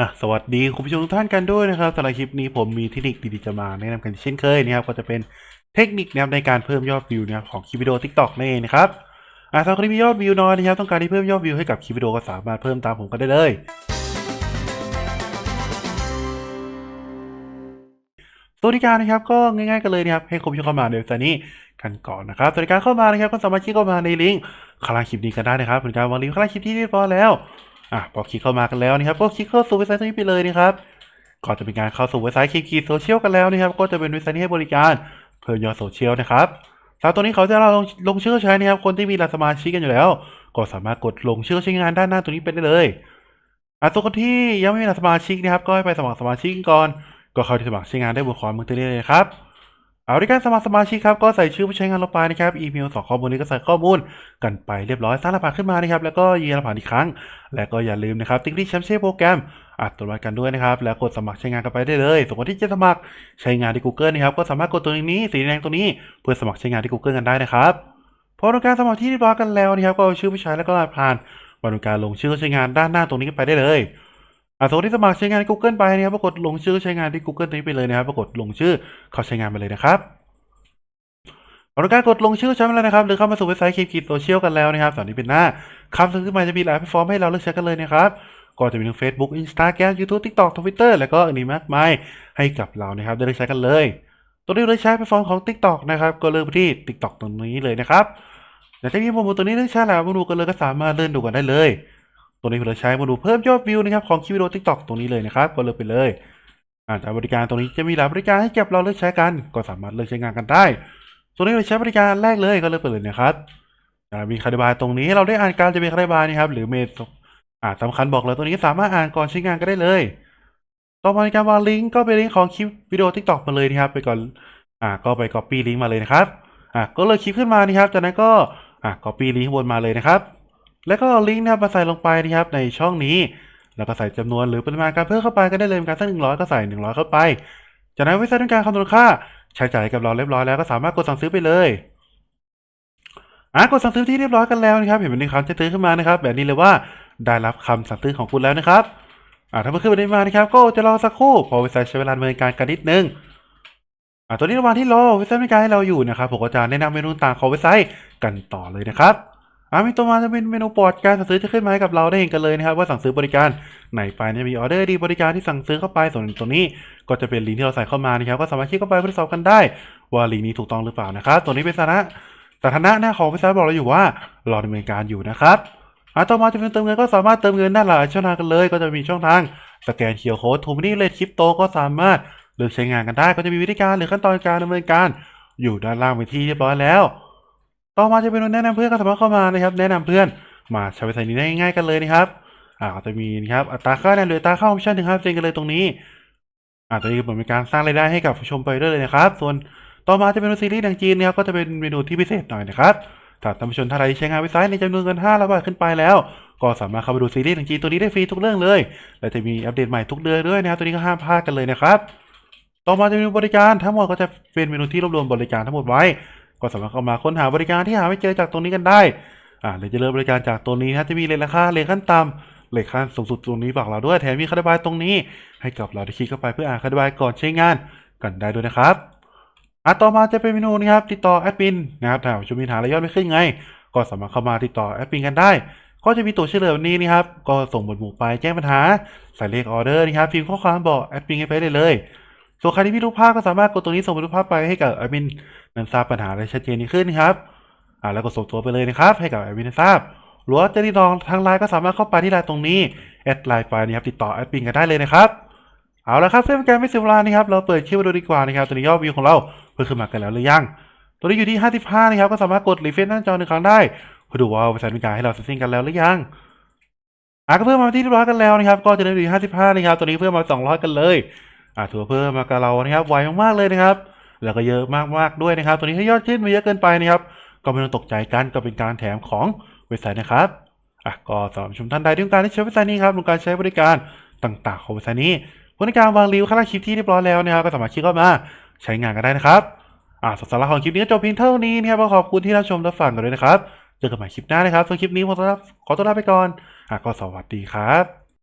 อะสวัสดีคุณผู้ชมทุกท่านกันด้วยนะครับสำหรับคลิปนี้ผมมีเทคนิคดีๆจะมาแนะนำกันเช่นเคยนะครับก็จะเป็นเทคนิคนะครับในการเพิ่มยอดวิวนะครับของคลิปวิดีโอ TikTok นั่นเองนะครับอะถ้าใครมียอดวิวน้อยนะครับต้องการที่เพิ่มยอดวิวให้กับคลิปวิดีโอก็สามารถเพิ่มตามผมก็ได้เลยสวัสดีการนะครับก็ง่ายๆกันเลยนะครับให้คุณผู้ชมเข้ามาในเว็บไซต์นี้กันก่อนนะครับสวัสดีการเข้ามานะครับก็สามารถคลิกเข้ามาในลิงก์ข้างล่างคลิปนี้กันได้นะครับเป็นการวางลิงก์ข้างล่างคลิปที่เรียบร้อยแล้ว อะพอคลิกเข้ามากันแล้วนะครับ ก็คลิกเข้าสู่เว็บไซต์นี้ไปเลยนะครับก่อนจะเป็นการเข้าสู่เว็บไซต์คลิปคีโซเชียลกันแล้วนะครับ ก็จะเป็นเว็บไซต์ที่ให้บริการเพิ่มยอดโซเชียลนะครับสำหรับตัวนี้เขาจะเราลงลงชื่อใช้นะครับ คนที่มีรัสสมาชิกกันอยู่แล้ว ก็สามารถกดลงชื่อใช้งานด้านหน้าตรงนี้ไปได้เลยอะตัวนคนที่ยังไม่มีรัสสมาชิกนะครับ ก็ให้ไปสมัครสมาชิกก่อน ก็เข้าที่สมัครใช้งานได้บนขวามือตรงนี้เลยครับ เอาด้วยการสมัครสมาชิกครับก็ใส่ชื่อผู้ใช้งานลงไปนะครับอีเมลสองข้อมูลนี้ก็ใส่ข้อมูลกันไปเรียบร้อยสร้างรหัสขึ้นมานะครับแล้วก็ยืนรหัสอีกครั้ง และก็อย่าลืมนะครับติ๊กที่แชมป์เช่โปรแกรมอัดตรวจกันด้วยนะครับแล้วกดสมัครใช้งานกันไปได้เลยส่วนคนที่จะสมัครใช้งานที่ Google นะครับก็สามารถกดตัวนี้สีแดงตรงนี้เพื่อสมัครใช้งานที่ Google กันได้นะครับพอทำการสมัครที่เรียบร้อยกันแล้วนะครับก็เอาชื่อผู้ใช้แล้วก็รหัสผ่านมาทำการลงชื่อใช้งานด้านหน้าตรงนี้กันไปได้เลย อ่าสมมติที่สมัครใช้งาน Google ไปนะครับปรากฏลงชื่อใช้งานที่ Google นี้ไปเลยนะครับปรากฏลงชื่อเขาใช้งานไปเลยนะครับพอการกดลงชื่อใช้ไปแล้วนะครับ หรือเข้ามาสู่เว็บไซต์คลิปคิดโซเชียลกันแล้วนะครับตอนนี้เป็นหน้าคำสั่งขึ้นมาจะมีหลายแพลตฟอร์มให้เราเลือกใช้กันเลยนะครับก็จะมีทั้ง Facebook Instagram YouTube TikTok Twitter แล้วก็อื่นๆมากมายให้กับเรานะครับได้เลือกใช้กันเลย ตัวนี้เราใช้แพลตฟอร์มของ TikTok นะครับก็เลือกไปที่ TikTok ตรงนี้เลยนะครับแต่ถ้ามีโมดูลตัวนี้เลือกใช้แล้วโมดูกันเลยก็สามารถเลื่อนดูกันได้เลย ตัวนี้เราใช้โมดูเพิ่มยอดวิวนะครับของคลิปวิดีโอ TikTok ตรงนี้เลยนะครับก็เลือกไปเลยอ่าแต่บริการตรงนี้จะมีหลายบริการให้เกับเราเลือกใช้กัน ก็สามารถเลือกใช้งานกันได้ตัวนี้เราใช้บริการแรกเลยก็เลือกไปเลยนะครับอ่ามีคาร์ดบายตรงนี้เราได้อ่านการจะมีคาร์ดบายนะครับ หรือเมสอ่าสำคัญบอกเลยตัวนี้สามารถอ่านก่อนใช้งานก็ได้เลย ต่อมาในการวางลิงก์ก็เป็นลิงก์ของคลิปวิดีโอ TikTok มาเลยนะครับ ไปก่อนอ่าก็ไป copy ลิงก์มาเลยนะครับอ่าก็เลยคลิปขึ้นมานะครับจากนั้นก็อ่า copy ลิงก์บนมาเลยนะครับ แล้วก็ลิงก์นะครับมาใส่ลงไปนะครับในช่องนี้ แล้วก็ใส่จำนวนหรือปริมาณการเพิ่มเข้าไปก็ได้เลยการสักหนึ่งร้อยก็ใส่หนึ่งร้อยเข้าไป จากนั้นเว็บไซต์ต้องการคำนวณค่าใช้จ่ายกับเราเรียบร้อยแล้วก็สามารถกดสั่งซื้อไปเลยอะกดสั่งซื้อที่เรียบร้อยกันแล้วนะครับ เห็นเป็นคำจะตื้อขึ้นมานะครับ แบบนี้เลยว่าได้รับคำสั่งซื้อของคุณแล้วนะครับอ่าถ้าเมื่อขึ้นไปได้มานะครับ ก็จะรอสักครู่พอเว็บไซต์ใช้เวลาดำเนินการกันนิดนึงอ่าตัวนี้ระหว่างที่รอเว็บไซต์บริการให้เราอยู่นะครับผมก็จะแนะนำเมนูต่างของเว็บไซต์กันต่อเลยนะครับ อามีตัวมาจะเป็นเมนูโปรดการสั่งซื้อจะขึ้นมาให้กับเราได้เห็นกันเลยนะครับว่าสั่งซื้อบริการไหนไปจะมีออเดอร์ดีบริการที่สั่งซื้อเข้าไปส่วนตรงนี้ ก็จะเป็นลิงก์ที่เราใส่เข้ามานะครับก็สามารถคลิกเข้าไปทดสอบกันได้ ว่าลิงก์นี้ถูกต้องหรือเปล่านะครับตัวนี้เป็นสานะสถานะหน้าของเว็บไซต์บอกเราอยู่ว่ารอดำเนินการอยู่นะครับอาต่อมาจะเป็นเติมเงินก็สามารถเติมเงินได้หลายช่องทางกันเลย ก็จะมีช่องทางสแกนเคียร์โค้ดทูมินี่เลทคริปโตก็สามารถเลือกใช้งานกันได้ก็จะมีวิธีการหรือขั้นตอนการดำเนินการ อยู่ด้านล่างไปนที่เรียบร้อยแล้ว ต่อมาจะเป็นแนะนำเพื่อนก็สามารถเข้ามานะครับ แนะนำเพื่อนมาใช้เว็บไซต์นี้ได้ง่ายๆกันเลยนะครับอ่าก็จะมีนะครับอัตราค่าแรงหรืออัตราค่าคอมมิชชั่นถึงห้าเซนกันเลยตรงนี้อ่าตัวนี้เหมือนเป็นการสร้างรายได้ให้กับผู้ชมไปด้วยเลยนะครับ ส่วนต่อมาจะเป็นซีรีส์ดังจีนนะครับก็จะเป็นเมนูที่พิเศษหน่อยนะครับถ้าท่านผู้ชมท่านใดใช้งานเว็บไซต์ในจำนวนเงิน5ล้านบาทขึ้นไปแล้ว ก็สามารถเข้าไปดูซีรีส์ดังจีนตัวนี้ได้ฟรีทุกเรื่องเลย และจะมีอัปเดตใหม่ทุกเดือนด้วยนะครับตัวนี้ก็ห้ามพลาดกันเลยนะครับต่อมาจะเป็นบริการทั้งหมดก็จะเป็นเมนูที่รวบรวมบริการทั้งหมดไว้ ก็สามารถเข้ามาค้นหาบริการที่หาไม่เจอจากตรงนี้กันได้อ่าหรือจะเลือกบริการจากตัวนี้นะจะมีเลทราคาเลทขั้นต่ำเลทขั้นสูงสุดตรงนี้บอกเราด้วยแถมมีคาดบายตรงนี้ ให้กับเราได้คลิกเข้าไปเพื่ออ่านคาดบายก่อนใช้งานกันได้ด้วยนะครับอะต่อมาจะเป็นเมนูนะครับติดต่อแอดมินนะครับถ้าชมมีปัญหาอะไรยอดไม่ขึ้นไง ก็สามารถเข้ามาติดต่อแอดมินกันได้ ก็จะมีตัวเหลือแบบนี้นะครับก็ส่งบทหมู่ไปแจ้งปัญหาใส่เลขออเดอร์นะครับพิมพ์ข้อความบอกแอดมินให้ไปได้เลย ส่วนใครที่มีรูปภาพก็สามารถกดตรงนี้ส่งรูปภาพไปให้กับแอดมินนั้นทราบปัญหาได้ชัดเจนขึ้นครับอ่าแล้วก็ส่งตัวไปเลยนะครับ ให้กับแอดมินทราบหรือว่าจะติดต่อทางไลน์ก็สามารถเข้าไปที่ไลน์ตรงนี้แอดไลน์ไปนะครับติดต่อแอดมินกันได้เลยนะครับเอาละครับเพื่อเป็นการไม่เสียเวลานะครับเราเปิดคลิปดูดีกว่านะครับตัวนี้ยอดวิวของเราเพิ่มขึ้นมากันแล้วหรือยังตัวนี้อยู่ที่ 55 นะครับ ก็สามารถกดรีเฟรชหน้าจอหนึ่งครั้งได้เพื่อดูว่าเว็บไซต์มีการให้เราเซตติ้งกันแล้วหรือยังอะก็เพิ่มมาที่เรียบร้อยกันแล้วนะครับ ก็จะได้อยู่ที่55 นะครับ ตัวนี้เพิ่มมา 200 กันเลย อะถือว่าเพิ่มมากับเรานะครับไวมากๆเลยนะครับ แล้วก็เยอะมากๆด้วยนะครับ ตัวนี้ถ้ายอดขึ้นมาเยอะเกินไปนะครับ ก็ไม่ต้องตกใจกันก็เป็นการแถมของเว็บไซต์นะครับอะก็สำหรับชมท่านใดที่ต้องการที่ใช้เว็บไซต์นี้ครับต้องการใช้บริการต่างๆของเว็บไซต์นี้บริการวางรีวิวข้างล่าคลิปที่เรียบร้อยแล้วนะครับก็สามารถคลิกเข้ามาใช้งานกันได้นะครับอ่าสาระของคลิปนี้ก็จบเพียงเท่านี้นะครับขอบคุณที่รับชมรับฟังกันด้วยนะครับ เจอกันใหม่คลิปหน้านะครับส่วนคลิปนี้ผมต้องขอตัวลาไปก่อนอะก็สวัสดีครับ